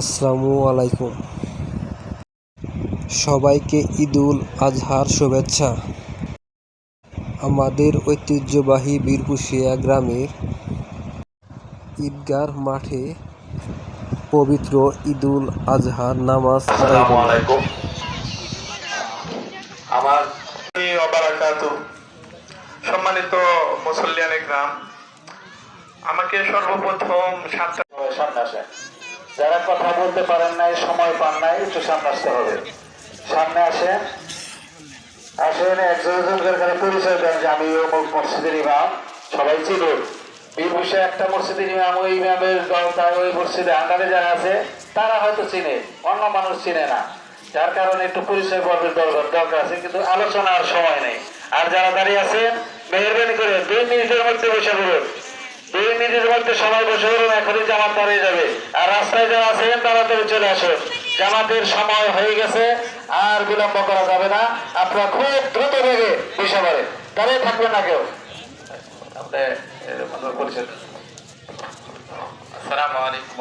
আসসালামু আলাইকুম। সবাইকে ঈদুল আজহার শুভেচ্ছা। আমাদের ঐতিহ্যবাহী বীরকুশিয়া গ্রামের ঈদগার মাঠে পবিত্র ঈদুল আজহার নামাজ আমার সম্মানিত মুসল্লিয়ান গ্রাম আমাকে সর্বপ্রথম সাতটা সামনে আসেন। যারা কথা বলতে পারেন নাই, সময় পান নাই, একটু সামনে আসতে হবে। সামনে আসেন। আসেন, একজন পরিচয় দেন যে আমি অমুক মসজিদের ইমাম। সবাই চিনুন। একটা মসজিদের ইমাম, ওই ইমামের দল তার ওই মসজিদে আন্ডারে যারা আছে, তারা হয়তো চিনে। অন্য মানুষ চিনে না। যার কারণে একটু পরিচয় পর্বের দরকার দরকার আছে, কিন্তু আলোচনার সময় নেই। আর যারা দাঁড়িয়ে আছেন, মেহরবানি করে দুই মিনিটের মধ্যে বসে পড়ুন। দুই মিনিটের মধ্যে সময় বসে ধরুন এখনই জামাত দাঁড়িয়ে যাবে। আর রাস্তায় যারা আছেন তাড়াতাড়ি চলে আসুন জামাতের সময় হয়ে গেছে, আর বিলম্ব করা যাবে না। আপনারা খুব দ্রুত বেগে বসে পারে দাঁড়িয়ে থাকবেন না কেউ। আপনি এরকম আসসালামু আলাইকুম